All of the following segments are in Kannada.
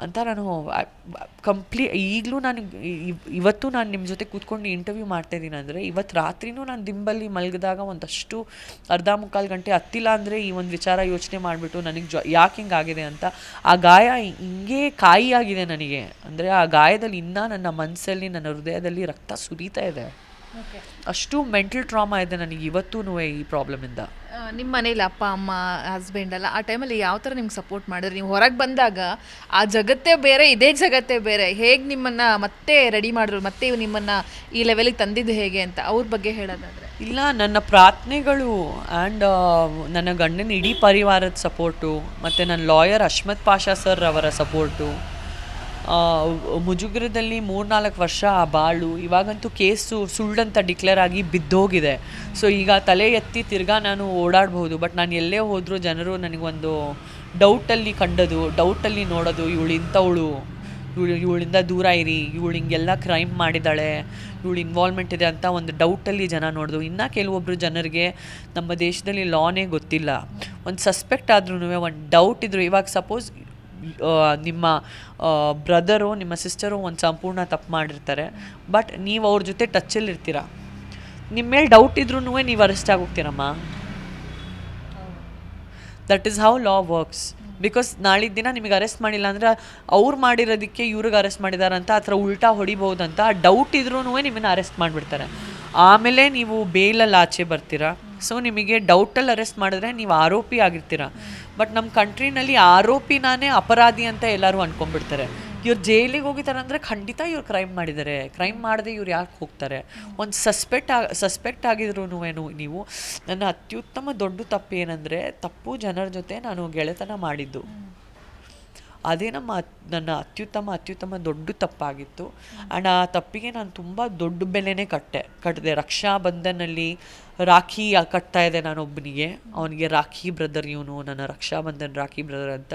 ಅಂತ ನಾನು ಕಂಪ್ಲೀ, ಈಗಲೂ ನಾನು ಇವ್- ಇವತ್ತು ನಾನು ನಿಮ್ಮ ಜೊತೆ ಕೂತ್ಕೊಂಡು ಇಂಟರ್ವ್ಯೂ ಮಾಡ್ತಾ ಇದ್ದೀನಿ ಅಂದರೆ ಇವತ್ತು ರಾತ್ರಿನೂ ನಾನು ದಿಂಬಲ್ಲಿ ಮಲಗಿದಾಗ ಒಂದಷ್ಟು ಅರ್ಧ ಮುಕ್ಕಾಲು ಗಂಟೆ ಹತ್ತಿಲ್ಲ ಅಂದರೆ ಈ ಒಂದು ವಿಚಾರ ಯೋಚನೆ ಮಾಡಿಬಿಟ್ಟು ನನಗೆ ಜೊ, ಯಾಕೆ ಹಿಂಗಾಗಿದೆ ಅಂತ, ಆ ಗಾಯ ಹಿಂಗೆ ಕಾಯಿಯಾಗಿದೆ ನನಗೆ. ಅಂದರೆ ಆ ಗಾಯದಲ್ಲಿ ಇನ್ನೂ ನನ್ನ ಮನಸ್ಸಲ್ಲಿ ನನ್ನ ಹೃದಯದಲ್ಲಿ ರಕ್ತ ಸುರಿತಾ ಇದೆ. ಅಷ್ಟು ಮೆಂಟಲ್ ಟ್ರಾಮಾ ಇದೆ ನನಗೆ ಇವತ್ತೂ ಈ ಪ್ರಾಬ್ಲಮಿಂದ ನಿಮ್ಮ ಮನೇಲಿ ಅಪ್ಪ ಅಮ್ಮ ಹಸ್ಬೆಂಡ್ ಎಲ್ಲ ಆ ಟೈಮಲ್ಲಿ ಯಾವ ಥರ ನಿಮ್ಗೆ ಸಪೋರ್ಟ್ ಮಾಡಿದ್ರೆ? ನೀವು ಹೊರಗೆ ಬಂದಾಗ ಆ ಜಗತ್ತೇ ಬೇರೆ ಇದೇ ಜಗತ್ತೇ ಬೇರೆ. ಹೇಗೆ ನಿಮ್ಮನ್ನು ಮತ್ತೆ ರೆಡಿ ಮಾಡಿದ್ರು? ಮತ್ತೆ ನಿಮ್ಮನ್ನು ಈ ಲೆವೆಲಿಗೆ ತಂದಿದ್ದು ಹೇಗೆ ಅಂತ ಅವ್ರ ಬಗ್ಗೆ ಹೇಳೋದಾದ್ರೆ. ಇಲ್ಲ ನನ್ನ ಪ್ರಾರ್ಥನೆಗಳು ಆ್ಯಂಡ್ ನನ್ನ ಗಂಡನ ಇಡೀ ಪರಿವಾರದ ಸಪೋರ್ಟು ಮತ್ತು ನನ್ನ ಲಾಯರ್ ಅಶ್ಮತ್ ಪಾಷಾ ಸರ್ ಅವರ ಸಪೋರ್ಟು ಮುಜುಗರದಲ್ಲಿ ಮೂರ್ನಾಲ್ಕು ವರ್ಷ ಆ ಬಾಳು, ಇವಾಗಂತೂ ಕೇಸು ಸುಳ್ಳಂತ ಡಿಕ್ಲೇರ್ ಆಗಿ ಬಿದ್ದೋಗಿದೆ. ಸೊ ಈಗ ತಲೆ ಎತ್ತಿ ತಿರ್ಗಾ ನಾನು ಓಡಾಡ್ಬೋದು ಬಟ್ ನಾನು ಎಲ್ಲೇ ಹೋದರೂ ಜನರು ನನಗೊಂದು ಡೌಟಲ್ಲಿ ಕಂಡದು ಡೌಟಲ್ಲಿ ನೋಡೋದು ಇವಳು ಇಂಥವಳು ಇವಳು, ಇವಳಿಂದ ದೂರ ಇರಿ, ಇವಳು ಹಿಂಗೆಲ್ಲ ಕ್ರೈಮ್ ಮಾಡಿದ್ದಾಳೆ ಇವಳು ಇನ್ವಾಲ್ವ್ಮೆಂಟ್ ಇದೆ ಅಂತ ಒಂದು ಡೌಟಲ್ಲಿ ಜನ ನೋಡಿದ್ರು ಇನ್ನೂ ಕೆಲವೊಬ್ಬರು ಜನರಿಗೆ ನಮ್ಮ ದೇಶದಲ್ಲಿ ಲಾನೇ ಗೊತ್ತಿಲ್ಲ. ಒಂದು ಸಸ್ಪೆಕ್ಟ್ ಆದ್ರೂ ಒಂದು ಡೌಟ್ ಇದ್ದರು ಇವಾಗ ಸಪೋಸ್ ನಿಮ್ಮ ಬ್ರದರು ನಿಮ್ಮ ಸಿಸ್ಟರು ಒಂದು ಸಂಪೂರ್ಣ ತಪ್ಪು ಮಾಡಿರ್ತಾರೆ. ಬಟ್ ನೀವು ಅವ್ರ ಜೊತೆ ಟಚ್ಚಲ್ಲಿ ಇರ್ತೀರ? ನಿಮ್ಮ ಮೇಲೆ ಡೌಟ್ ಇದ್ರೂ ನೀವು arrest ಆಗೋಗ್ತೀರಮ್ಮ. That is how law works because ನಾಳೆ ದಿನ ನಿಮಗೆ ಅರೆಸ್ಟ್ ಮಾಡಿಲ್ಲ ಅಂದರೆ ಅವ್ರು ಮಾಡಿರೋದಕ್ಕೆ ಇವ್ರಿಗೆ ಅರೆಸ್ಟ್ ಮಾಡಿದಾರಂತ ಆ ಥರ ಉಲ್ಟಾ ಹೊಡಿಬೋದಂತ ಡೌಟ್ ಇದ್ರೂ ನಿಮ್ಮನ್ನು ಅರೆಸ್ಟ್ ಮಾಡಿಬಿಡ್ತಾರೆ. ಆಮೇಲೆ ನೀವು ಬೇಲಲ್ಲಿ ಆಚೆ ಬರ್ತೀರಾ? ಸೊ ನಿಮಗೆ ಡೌಟಲ್ಲಿ ಅರೆಸ್ಟ್ ಮಾಡಿದ್ರೆ ನೀವು ಆರೋಪಿ ಆಗಿರ್ತೀರ? ಬಟ್ ನಮ್ಮ ಕಂಟ್ರಿನಲ್ಲಿ ಆರೋಪಿ ನಾನೇ ಅಪರಾಧಿ ಅಂತ ಎಲ್ಲರೂ ಅನ್ಕೊಂಡ್ಬಿಡ್ತಾರೆ. ಇವ್ರು ಜೈಲಿಗೆ ಹೋಗಿದ್ದಾರೆ ಅಂದರೆ ಖಂಡಿತ ಇವ್ರು ಕ್ರೈಮ್ ಮಾಡಿದ್ದಾರೆ ಕ್ರೈಮ್ ಮಾಡದೆ ಇವ್ರು ಯಾಕೆ ಹೋಗ್ತಾರೆ? ಒಂದು ಸಸ್ಪೆಕ್ಟ್ ಆ ಸಸ್ಪೆಕ್ಟ್ ಆಗಿದ್ರು ನೀವು? ನನ್ನ ಅತ್ಯುತ್ತಮ ದೊಡ್ಡ ತಪ್ಪು ಏನಂದರೆ ತಪ್ಪು ಜನರ ಜೊತೆ ನಾನು ಗೆಳೆತನ ಮಾಡಿದ್ದು. ಅದೇ ನಮ್ಮ ನನ್ನ ಅತ್ಯುತ್ತಮ ಅತ್ಯುತ್ತಮ ದೊಡ್ಡ ತಪ್ಪಾಗಿತ್ತು. ಆ್ಯಂಡ್ ಆ ತಪ್ಪಿಗೆ ನಾನು ತುಂಬ ದೊಡ್ಡ ಬೆಲೆನೇ ಕಟ್ಟೆ. ಕಟ್ಟಿದೆ ರಕ್ಷಾ ಬಂಧನಲ್ಲಿ ರಾಖಿ ಕಟ್ತಾ ಇದೆ ನಾನೊಬ್ಬನಿಗೆ ಅವನಿಗೆ ರಾಖಿ ಬ್ರದರ್ ಇವನು ನನ್ನ ರಕ್ಷಾ ಬಂಧನ್ ರಾಖಿ ಬ್ರದರ್ ಅಂತ.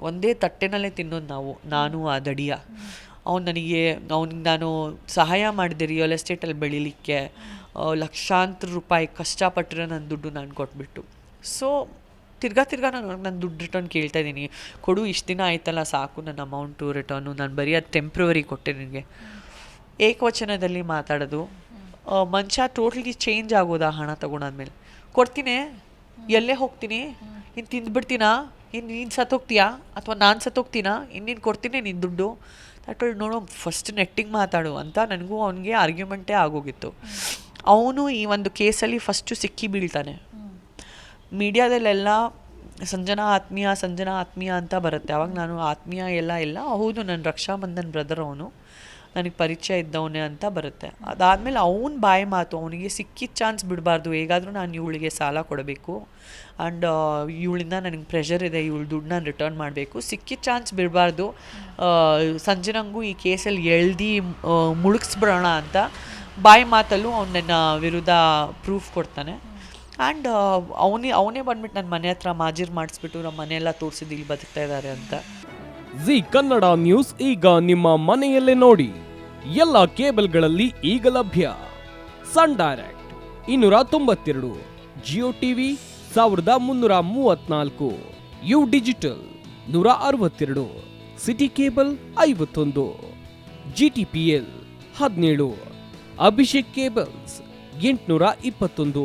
ಒಂದೇ ತಟ್ಟೆನಲ್ಲೇ ತಿನ್ನೋದು ನಾವು ನಾನು ಆ ದಡಿಯ. ಅವ್ನು ನನಗೆ ಅವ್ನಿಗೆ ನಾನು ಸಹಾಯ ಮಾಡಿದೆ ರಿಯಲ್ ಎಸ್ಟೇಟಲ್ಲಿ ಬೆಳಿಲಿಕ್ಕೆ. ಲಕ್ಷಾಂತರ ರೂಪಾಯಿ ಕಷ್ಟಪಟ್ಟರೆ ನನ್ನ ದುಡ್ಡು ನಾನು ಕೊಟ್ಬಿಟ್ಟು. ಸೊ ತಿರ್ಗಾ ತಿರ್ಗಾ ನಾನು ನಾನು ದುಡ್ಡು ರಿಟರ್ನ್ ಕೇಳ್ತಾ ಇದ್ದೀನಿ. ಕೊಡು, ಇಷ್ಟು ದಿನ ಆಯ್ತಲ್ಲ, ಸಾಕು, ನನ್ನ ಅಮೌಂಟು ರಿಟರ್ನು ನಾನು ಬರೀ ಅದು ಟೆಂಪ್ರವರಿ ಕೊಟ್ಟೆ ನಿನಗೆ. ಏಕವಚನದಲ್ಲಿ ಮಾತಾಡೋದು. ಮನುಷ್ಯ ಟೋಟ್ಲಿ ಚೇಂಜ್ ಆಗೋದಾ ಹಣ ತಗೊಂಡಾದ್ಮೇಲೆ? ಕೊಡ್ತೀನಿ. ಎಲ್ಲೇ ಹೋಗ್ತೀನಿ? ಇನ್ನು ತಿಂದ್ಬಿಡ್ತೀನಾ? ಇನ್ನು ನೀನು ಸತ್ತೋಗ್ತೀಯಾ ಅಥವಾ ನಾನು ಸತ್ತೋಗ್ತೀನಾ ಇನ್ನೇನು ಕೊಡ್ತೀನಿ ನಿನ್ನ ದುಡ್ಡು. ದಟ್ ನೋಡು ಫಸ್ಟ್ ನೆಟ್ಟಿಗೆ ಮಾತಾಡು ಅಂತ ನನಗೂ ಅವನಿಗೆ ಆರ್ಗ್ಯುಮೆಂಟೇ ಆಗೋಗಿತ್ತು. ಅವನು ಈ ಒಂದು ಕೇಸಲ್ಲಿ ಫಸ್ಟು ಸಿಕ್ಕಿ ಬೀಳ್ತಾನೆ. ಮೀಡಿಯಾದಲ್ಲೆಲ್ಲ ಸಂಜನಾ ಆತ್ಮೀಯ ಸಂಜನಾ ಆತ್ಮೀಯ ಅಂತ ಬರುತ್ತೆ. ಅವಾಗ ನಾನು ಆತ್ಮೀಯ ಎಲ್ಲ ಇಲ್ಲ. ಹೌದು ನನ್ನ ರಕ್ಷಾಬಂಧನ್ ಬ್ರದರ್ ಅವನು. ನನಗೆ ಪರಿಚಯ ಇದ್ದವನೇ ಅಂತ ಬರುತ್ತೆ. ಅದಾದಮೇಲೆ ಅವನ ಬಾಯಿ ಮಾತು, ಅವನಿಗೆ ಸಿಕ್ಕಿದ ಚಾನ್ಸ್ ಬಿಡಬಾರ್ದು. ಹೇಗಾದರೂ ನಾನು ಇವಳಿಗೆ ಸಾಲ ಕೊಡಬೇಕು. ಆ್ಯಂಡ್ ಇವಳಿಂದ ನನಗೆ ಪ್ರೆಷರ್ ಇದೆ, ಇವಳು ದುಡ್ಡು ನಾನು ರಿಟರ್ನ್ ಮಾಡಬೇಕು. ಸಿಕ್ಕಿದ ಚಾನ್ಸ್ ಬಿಡಬಾರ್ದು. ಸಂಜನಂಗೂ ಈ ಕೇಸಲ್ಲಿ ಎಳ್ದು ಮುಳುಗಿಸ್ಬಿಡೋಣ ಅಂತ ಬಾಯಿ ಮಾತಲ್ಲೂ ಅವನನ್ನ ನನ್ನ ವಿರುದ್ಧ ಪ್ರೂಫ್ ಕೊಡ್ತಾನೆ. ಆ್ಯಂಡ್ ಅವನೇ ಅವನೇ ಬಂದ್ಬಿಟ್ಟು ನನ್ನ ಮನೆ ಹತ್ರ ಮಾಜಿರ್ ಮಾಡಿಸ್ಬಿಟ್ಟು ನಮ್ಮ ಮನೆಯೆಲ್ಲ ತೋರಿಸಿದ್ದು ಇಲ್ಲಿ ಬದುಕ್ತಾ ಇದ್ದಾರೆ ಅಂತ. ಜಿ ಕನ್ನಡ ನ್ಯೂಸ್ ಈಗ ನಿಮ್ಮ ಮನೆಯಲ್ಲೇ ನೋಡಿ. ಎಲ್ಲ ಕೇಬಲ್ಗಳಲ್ಲಿ ಈಗ ಲಭ್ಯ. ಸನ್ ಡೈರೆಕ್ಟ್ ಇನ್ನೂರ ತೊಂಬತ್ತೆರಡು ಜಿಯೋ ಟಿವಿ ಸಾವಿರದ ಮುನ್ನೂರ ಮೂವತ್ನಾಲ್ಕು ಯು ಡಿಜಿಟಲ್ ನೂರ ಅರವತ್ತೆರಡು ಸಿಟಿ ಕೇಬಲ್ ಐವತ್ತೊಂದು ಜಿ ಟಿ ಪಿ ಎಲ್ ಹದಿನೇಳು ಅಭಿಷೇಕ್ ಕೇಬಲ್ಸ್ ಎಂಟುನೂರ ಇಪ್ಪತ್ತೊಂದು.